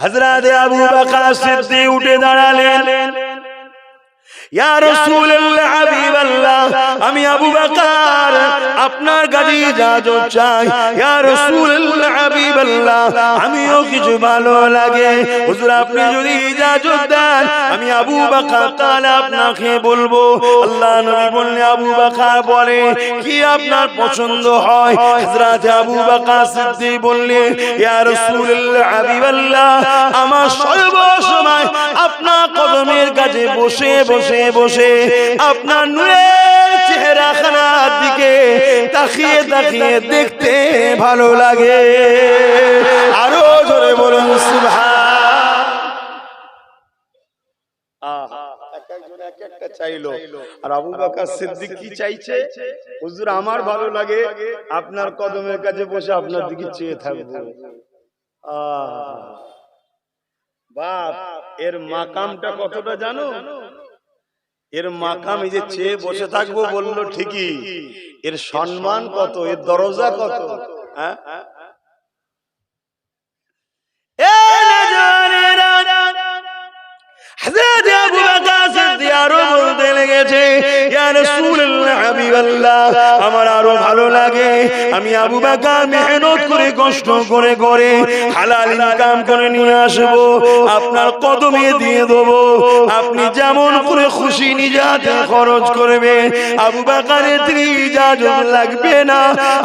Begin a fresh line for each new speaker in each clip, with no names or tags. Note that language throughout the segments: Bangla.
হযরত আবু বকর সিদ্দিক উঠে দাঁড়ালেন। ইয়া রাসূলুল্লাহ হাবিবাল্লাহ আমি আবু বকর আপনার ইজাজত চাই। ইয়া রাসূলুল্লাহ হাবিবাল্লাহ আমিও কিছু ভালো লাগে। হুজুর আপনি যদি ইজাজত দেন আমি আবু বকর তাহলে আপনাকে বলব আল্লাহ নবী বললে আবু বকর বলে কি আপনার পছন্দ হয়? হযরত আবু বকর সিদ্দিক বললে ইয়া রাসূলুল্লাহ হাবিবাল্লাহ আমার সর্ব সময় আপনার কদমের কাছে বসে বসে বসে বসে আপনার নূরের চেহারা খানার দিকে তাকিয়ে তাকিয়ে দেখতে ভালো লাগে। আরও জোরে বলুন
আপনার কদমের কাছে বসে আপনার দিকে চেয়ে থাকব। বাপ, এর মাকামটা কতটা জানো? এর মাকাম এই যে চেয়ে বসে থাকব বলল ঠিকই। এর সম্মান কত? এর দরজা কত? হ্যাঁ?
বকর আরও বলতে লেগেছে, আমার আরও ভালো লাগে। আমি আবু বাকা মেহনত করে কষ্ট করে করে হালাল ইনকাম করে নিয়ে আসব আপনার কদমে দিয়ে দেবো। আপনি যেমন করে খুশি নিজে হাতে খরচ করবে আবু বাকারের তিনি ইজাজত লাগবে না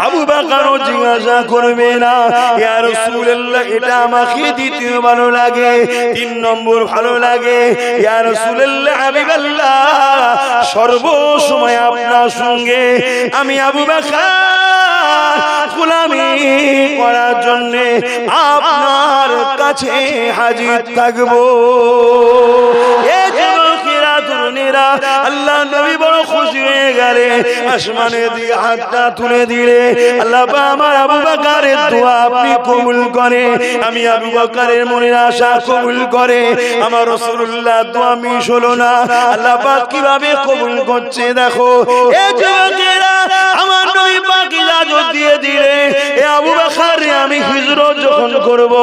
আবু বাকারও জিজ্ঞাসা করবে না ইয়া রাসূলুল্লাহ এটা আমাকে দিতে ভালো লাগে তিন নম্বর ভালো লাগে ইয়া রাসূলুল্লাহ সময় আপনার সঙ্গে আমি আবু করার জন্য আপনার কাছে হাজির থাকব। আল্লাহ নবী বড় খুশি হয়ে গেলে আসমানে দিয়ে হাতটা তুলে দিলে আল্লাহ আমার আবু বকরের দোয়া আপনি কবুল করে আমি আবু বকরের মনের আশা কবুল করে। আমার রাসূলুল্লাহ দোয়া মিস হলো না। আল্লাহ পাক কীভাবে কবুল করছে দেখো। আমার নবী পাক ইজাজত দিয়ে দিলে। এ আবু বকর আমি হিজরত যখন করব,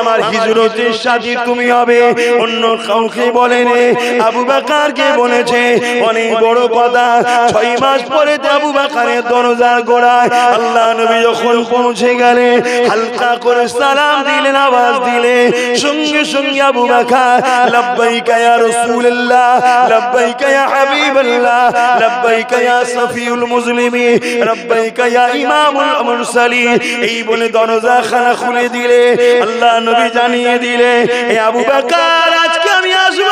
আমার হিজরতের সাথী তুমি হবে। অন্য কাউকে বলেনি আবু বাকারকে বলেছে, অনেক বড় কথা। ছয় মাস পরে আবু বাকারের দরজার গোড়ায় আল্লাহ নবী যখন পৌঁছে গেলে, হালকা করে সালাম দিলেন, আওয়াজ দিলে সঙ্গে সঙ্গে আবু বাকার, লাব্বাইকা ইয়া রাসূলুল্লাহ, লাব্বাইকা ইয়া হাবিবাল্লাহ, লাব্বাইকা ইয়া সফিউল মুসলিমিন লাব্বাইকা ইয়া ইমামুল মুরসালিন। এই বলে দরজা খানা খুলে দিলে, আল্লাহ নবী জানিয়ে দিলে, এ আবু বাকার, আজকে আমি আসব।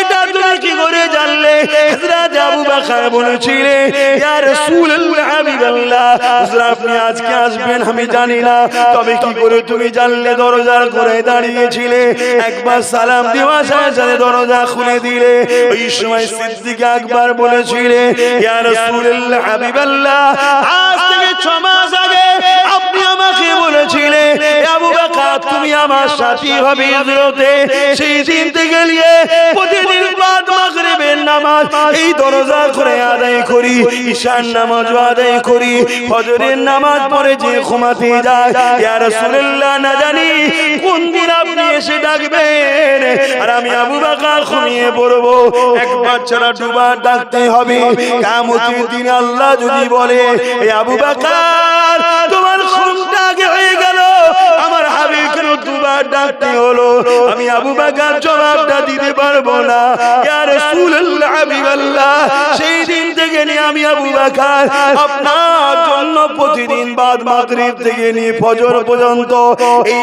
এটা তুমি কি করে জানলে? হযরত আবু বকর বলেছিলে ইয়া রাসূলুল্লাহ হাবিবাল্লাহ হুজুর, আপনি আজকে আসবেন, আমি জানি না। তবে কি করে তুমি জানলে? দরজার করে দাঁড়িয়েছিলে, একবার সালাম দেওয়া সাথে দরজা খুলে দিলে। ওই সময় সিদ্দিক আকবর বলেছিলে ইয়া রাসূলুল্লাহ হাবিবাল্লাহ থেকে 6 মাস আগে আপনি আমাকে বলেছিলে আবু বকর, তুমি আমার সাথী হবে হিজরতে। সেই দিন থেকে নিয়ে প্রতিদিন মাগরিবের নামাজ এই দরজা করে আদায় করি নামাজ আদায় করি, ফজরের নামাজ পড়ে যে যায়, ইয়া রাসূলুল্লাহ, না জানি কোন দিন আপনি এসে ডাকবেন? আর আমি আবু বকর ঘুমিয়ে পড়ব, একবার ছাড়া দুবার ডাকতে হবে। কিয়ামতের দিন আল্লাহ যদি বলে এই আবু বকর তোমার খুনটা আগে হয়ে গেল। দুবার ডাকতে হলো, আমি আবু জবাবটা দিতে পারব না। ইয়া হাবিবাল্লাহ সেই দিন থেকে নিয়ে আমি আবু আপনার জন্য প্রতিদিন বাদ থেকে নিয়ে ফজর পর্যন্ত এই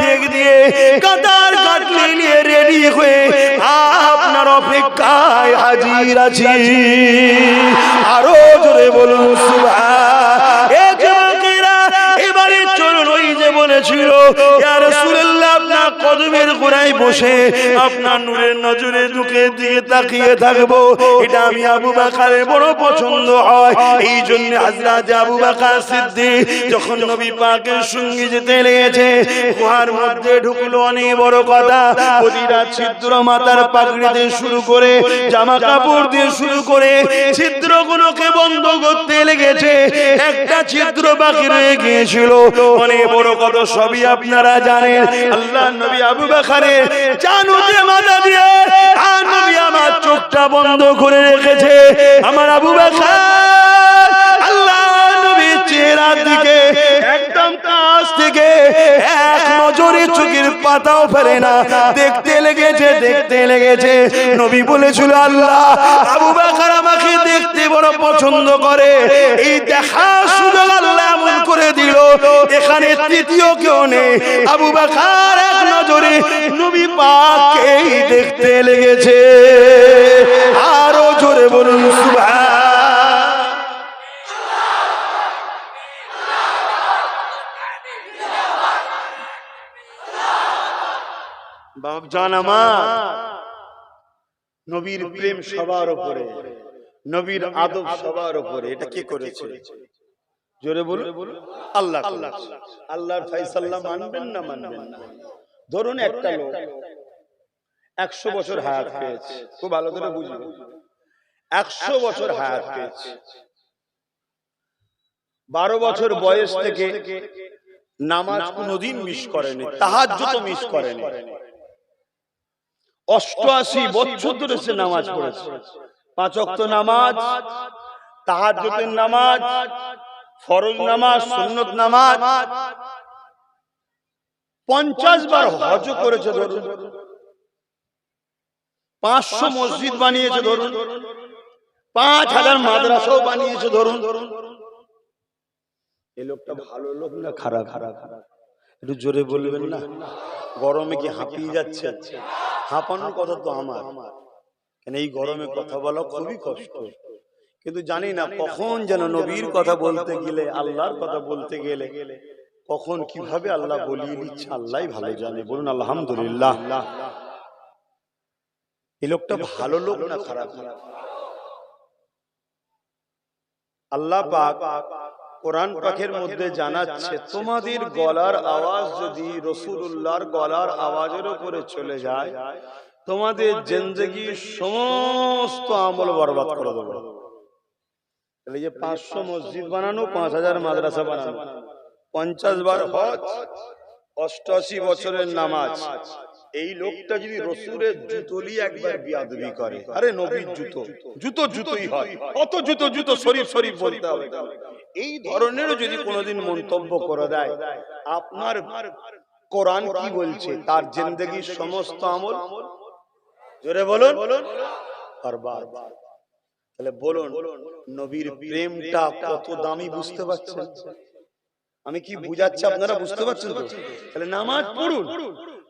ঠেক দিয়ে কাতার কাটলে নিয়ে রেডি হয়ে আপনার অপেক্ষায় হাজির আছি। আরও জোরে বলুন, সুবহান। ইয়া রাসূলুল্লাহ আপনার কদমের গোড়ায় বসে আপনার নূরের নজরে দুকে দিকে তাকিয়ে থাকব। এটা আমি আবু বকরের বড় পছন্দ হয়। এই জন্য আবু বকর যখন নবী পাকের সঙ্গে যেতে লেগেছে, গুহার মধ্যে ঢুকলো অনেক বড় কথা। প্রতিটা ছিদ্র মাথার পাগড়ি দিয়ে শুরু করে জামা কাপড় দিয়ে শুরু করে ছিদ্রগুলোকে বন্ধ করতে লেগেছে। একটা ছিদ্র বাকি রয়ে গিয়েছিল। অনেক বড় কত সবই আপনারা জানেন। আল্লাহ নবী আবু বাকারের জানুতে মাথা দিয়ে, আর নবী আমার চোখটা বন্ধ করে রেখেছে। আমার আবু বাকার আল্লাহ নবীর চেহারার দিকে, একদম কাছ থেকে এক নজরে চোখের পাতাও ফেলে না। দেখতে লেগেছে দেখতে লেগেছে। নবী বলেছিল, আল্লাহ, আবু বাকার আমাকে দেখতে বড় পছন্দ করে। এই দেখা এখানে তৃতীয় কেউ নেই। আবু বাকার এক নজরে নবী পাককেই দেখতে লেগেছে। আরও জোরে বলুন আমার, নবীর প্রেম সবার উপরে, নবীর আদব সবার উপরে, এটা কে করেছে? জোরে বলুন। আল্লাহ আল্লাহ আল্লাহর ফাইসাল্লাহ মানবেন না মানবেন না। ধরুন একটা লোক একশো বছর হায়াত পেয়েছে। খুব ভালো করে বুঝবে। একশো বছর হায়াত পেয়েছে। বারো বছর বয়স থেকে নামাজ কোনোদিন মিস করেনি। তাহার যত মিস করেনি। অষ্টআশি বছর ধরে সে নামাজ পড়েছে। পাঁচ অক্ত নামাজ তাহাজ্জুদের নামাজ ফরজ নামাজ সুন্নত নামাজ। পঞ্চাশ বার হজ করেছে ধরুন। পাঁচশো মসজিদ বানিয়েছে ধরুন। পাঁচ হাজার মাদ্রাসাও বানিয়েছে ধরুন। এই লোকটা ভালো লোক না খারাপ? খারাপ খারাপ একটু জোরে বলবেন না? গরমে কি হাঁপিয়ে যাচ্ছে? হাঁপানোর কথা তো আমার। কেন এই গরমে কথা বলা খুবই কষ্ট। কিন্তু জানি না কখন যেন নবীর কথা বলতে গেলে আল্লাহর কথা বলতে গেলে কখন কীভাবে আল্লাহ বলিয়ে দিচ্ছে আল্লাহ ভালো জানে। বলুন আলহামদুলিল্লাহ। এই লোকটা ভালো লোক না খারাপ? আল্লাহ পাক কোরআন পাখের মধ্যে জানাচ্ছে তোমাদের গলার আওয়াজ যদি রসুল্লাহর গলার আওয়াজের উপরে চলে যায় তোমাদের জিন্দগির সমস্ত আমল বরবাদ করে দেবো। তাহলে যে পাঁচশো মসজিদ বানানো পাঁচ হাজার মাদ্রাসা বানানো। পঞ্চাশ বার হজ অষ্টআশি বছরের নামাজ। এই লোকটা যদি রসুরের জুতলি একবার বিয়াদবি করে। আরে নবীর জুতো। জুতো। জুতোই হয়। অত জুতো জুতো শরীফ শরীফ বলতে হবে। এই ধরনেরও যদি কোনোদিন মন্তব্য করে দেয় আপনার কোরআন কি বলছে? তার জিন্দগির সমস্ত আমল। জোরে বলুন। বরবাদ তাহলে বলুন নবীর প্রেমটা কত দামি বুঝতে পারছেন? আমি কি বুঝাচ্ছি আপনারা বুঝতে পারছেন তো? তাহলে নামাজ পড়ুন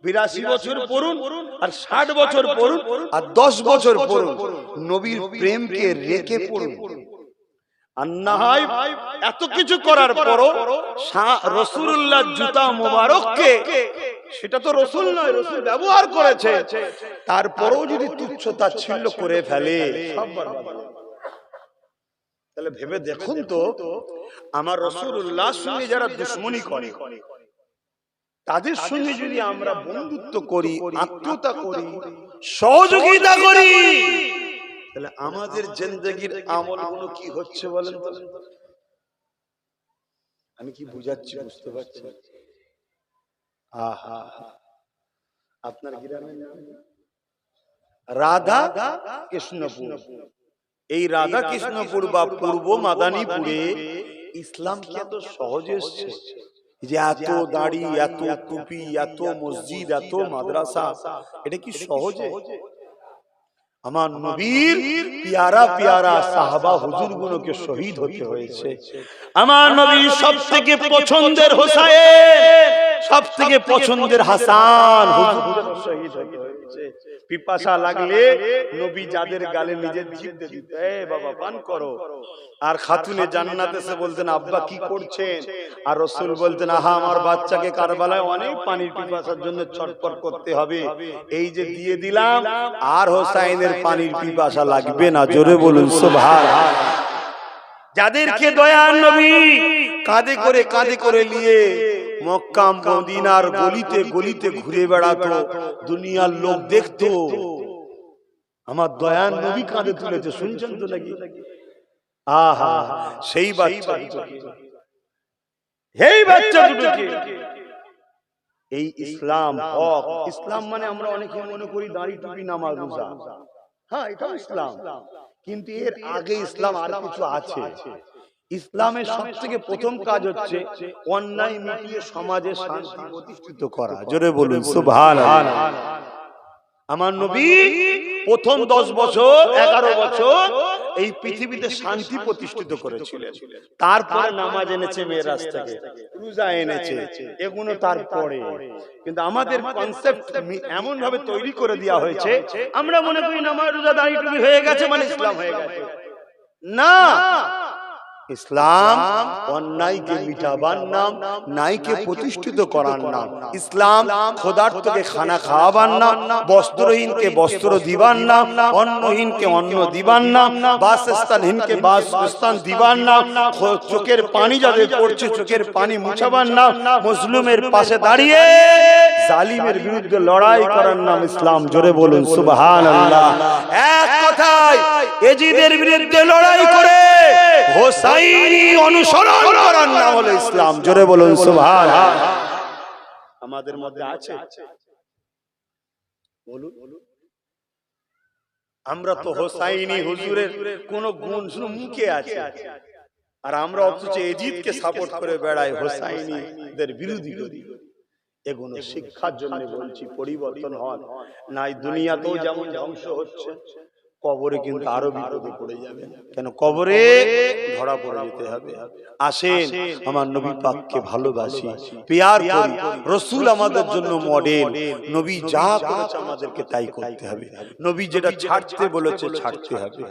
বিরাশি বছর পড়ুন আর ষাট বছর পড়ুন আর দশ বছর পড়ুন নবীর প্রেমকে রেখে পড়ুন। আর না হয় এত কিছু করার পরও রসুল্লাহ জুতা মোবারককে সেটা তো রসুল নয় রসুল ব্যবহার করেছে। তারপরেও যদি তুচ্ছতা তাচ্ছিল্য করে ফেলে সব। তাহলে ভেবে দেখুন তো আমার রসুল্লাহ সঙ্গে যারা দুশ্মনী করে তাদের সঙ্গে যদি আমরা বন্ধুত্ব করি আত্মীয়তা করি সহযোগিতা করি তাহলে আমাদের জিন্দগির আমলগুলো কি হচ্ছে বলেন তো? আমি কি বুঝাচ্ছি বুঝতে পারছি? আহা আপনার গ্রামের নাম রাধা কৃষ্ণপুর। এই রাধা কৃষ্ণপুর বা পূর্ব মাদানীপুরে ইসলাম কি এত সহজে এসছে যে এত দাড়ি এত টুপি এত মসজিদ এত মাদ্রাসা এটা কি সহজে? আমার নবীর পিয়ারা পিয়ারা সাহাবা হুজুর গুলোকে শহীদ হতে হয়েছে। আমার নবীর সব থেকে পছন্দের হোসাইন। সব থেকে পছন্দের হাসান। শহীদ হয়েছে পিপাসা লাগলে নবী যাদের গালে নিজের দিয়ে দিত বাবা পান করো। আর খাতুনে জান্নাতে এসে বলতেন আব্বা কি করছেন? আর রসুল বলতেন আহা আমার বাচ্চাকে কারবালায় অনেক পানির পিপাসার জন্য ছটপট করতে হবে। এই যে দিয়ে দিলাম আর হোসাইনের পানির পিপাসা লাগবে না। জোরে বলুন সুবহান যাদেরকে দয়া নবী কাঁধে করে কাঁধে করে নিয়ে মক্কাম মদিনার গলিতে গলিতে ঘুরে বেড়াতো। দুনিয়ার লোক দেখতো। আমার দয়ার নবী কাঁধে তুলেছে, শুনছেন তো নাকি? আহা, সেই বাচ্চা। এই বাচ্চা দুটোকে।
এই ইসলাম হক, ইসলাম মানে আমরা অনেকে মনে করি দাঁড়ি টুপি নামাজ রোজা। হ্যাঁ এটাও ইসলাম। কিন্তু এর আগে ইসলাম আর কিছু আছে। ইসলামের সব থেকে প্রথম কাজ হচ্ছে অন্যায় মিটিয়ে সমাজে শান্তি প্রতিষ্ঠিত করা। জোরে বলুন আমার নবী প্রথম দশ বছর এগারো বছর এই পৃথিবীতে শান্তি প্রতিষ্ঠিত করেছিলেন। তারপরে নামাজ এনেছে মেয়েরাজ থেকে রোজা এনেছে এগুলো তারপরে। কিন্তু আমাদের কনসেপ্ট এমন ভাবে তৈরি করে দেওয়া হয়েছে আমরা মনে করি নামাজ রোজা দাঁড়িয়ে হয়ে গেছে মানে ইসলাম হয়ে গেছে। না। ইসলাম অন্যায়কে মিটাবার নাম নাইকে প্রতিষ্ঠিত করার নাম ইসলাম খোদার্থকে খানা খাওয়াবার নাম বস্ত্রহীনকে বস্ত্র দিবার নাম অন্নহীনকে অন্ন দিবার নাম বাসস্থানহীনকে বাসস্থান দিবার নাম চোখের পানি যাদের পড়ছে চোখের পানি মুছাবার নাম মুসলিমের পাশে দাঁড়িয়ে জালিমের বিরুদ্ধে লড়াই করার নাম ইসলাম জোরে বলুন আল্লাহ এক কথায় এজিদের বিরুদ্ধে লড়াই হোসাইনি অনুসরণ করার নাম হলো ইসলাম। জোরে বলুন সুবহান আমাদের মধ্যে আছে? বলুন। আমরা তো হোসাইনি হুজুরের কোন গুণ শুধু মুখে আছে। আর আমরা অথচ এজিদকে সাপোর্ট করে বেড়াই হোসাইনিদের বিরোধী এগুলো শিক্ষার জন্য বলছি পরিবর্তন হন নাই দুনিয়াতেও যেমন ধ্বংস হচ্ছে কবরে কিন্তু আরও বিপদে পড়ে যাবে। কেন? কবরে ধরা পড়ে যেতে হবে। আসেন আমার নবী পাককে ভালোবাসি। পেয়ার করি রসুল আমাদের জন্য মডেল। নবী যা করেছে আমাদেরকে তাই করতে হবে। নবী যেটা ছাড়তে বলেছে ছাড়তে হবে।